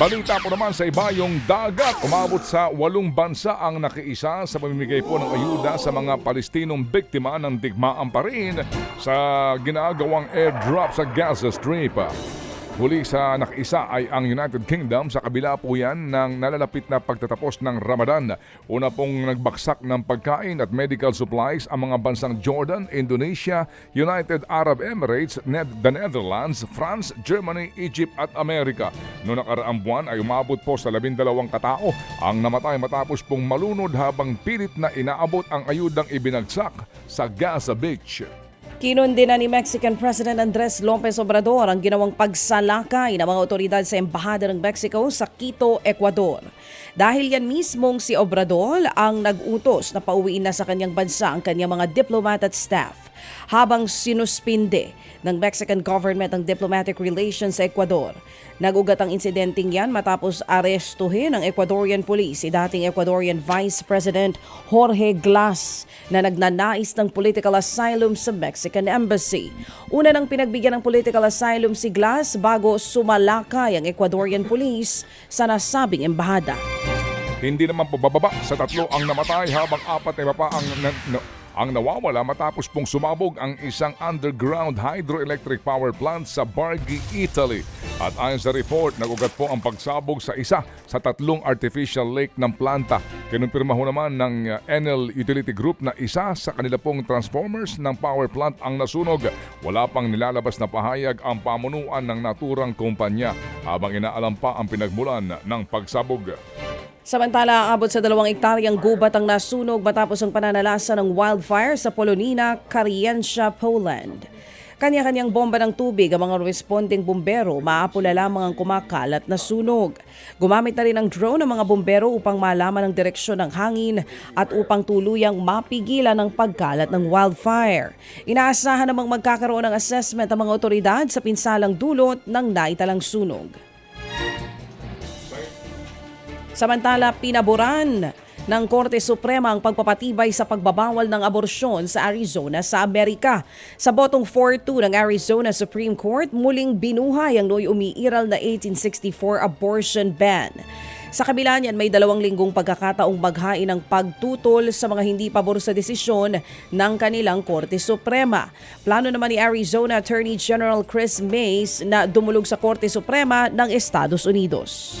Balita po naman sa iba yung dagat. Umabot sa walong bansa ang nakiisa sa pamimigay po ng ayuda sa mga Palestinong biktima ng digmaan pa rin sa ginagawang airdrop sa Gaza Strip. Huli sa nakiisa ay ang United Kingdom sa kabila po yan ng nalalapit na pagtatapos ng Ramadan. Una pong nagbaksak ng pagkain at medical supplies ang mga bansang Jordan, Indonesia, United Arab Emirates, the Netherlands, France, Germany, Egypt at Amerika. Noong nakaraang buwan ay umabot po sa labindalawang katao ang namatay matapos pong malunod habang pilit na inaabot ang ayudang ibinagsak sa Gaza Beach. Kinundi na ni Mexican President Andres Lopez Obrador ang ginawang pagsalakay ng mga otoridad sa Embahada ng Mexico sa Quito, Ecuador. Dahil yan mismong si Obrador ang nag-utos na pauwiin na sa kanyang bansa ang kanyang mga diplomat at staff habang sinuspinde ng Mexican government ang diplomatic relations sa Ecuador. Nagugat ang insidenteng yan matapos arestuhin ng Ecuadorian police si dating Ecuadorian Vice President Jorge Glass na nagnanais ng political asylum sa Mexican Embassy. Una nang pinagbigyan ng political asylum si Glass bago sumalakay ang Ecuadorian police sa nasabing embahada. Hindi naman po bababa sa tatlo ang namatay habang apat na iba pa ang, na, na- ang nawawala matapos pong sumabog ang isang underground hydroelectric power plant sa Bargi, Italy. At ayon sa report, nagugat po ang pagsabog sa isa sa tatlong artificial lake ng planta. Kinumpirma ho naman ng Enel Utility Group na isa sa kanila pong transformers ng power plant ang nasunog. Wala pang nilalabas na pahayag ang pamunuan ng naturang kumpanya habang inaalam pa ang pinagmulan ng pagsabog. Samantala, abot sa dalawang ektaryang gubat ang nasunog matapos ang pananalasa ng wildfire sa Polonina, Kariensha, Poland. Kanya-kanyang bomba ng tubig ang mga responding bumbero, maapula lamang ang kumakalat na sunog. Gumamit na rin ng drone ang mga bumbero upang malaman ang direksyon ng hangin at upang tuluyang mapigilan ang pagkalat ng wildfire. Inaasahan namang magkakaroon ng assessment ang mga otoridad sa pinsalang dulot ng naitalang sunog. Samantala, pinaboran ng Korte Suprema ang pagpapatibay sa pagbabawal ng aborsyon sa Arizona sa Amerika. Sa botong 4-2 ng Arizona Supreme Court, muling binuhay ang noy umiiral na 1864 abortion ban. Sa kabila niyan, may dalawang linggong pagkakataong maghain ng pagtutol sa mga hindi pabor sa desisyon ng kanilang Korte Suprema. Plano naman ni Arizona Attorney General Chris Mays na dumulog sa Korte Suprema ng Estados Unidos.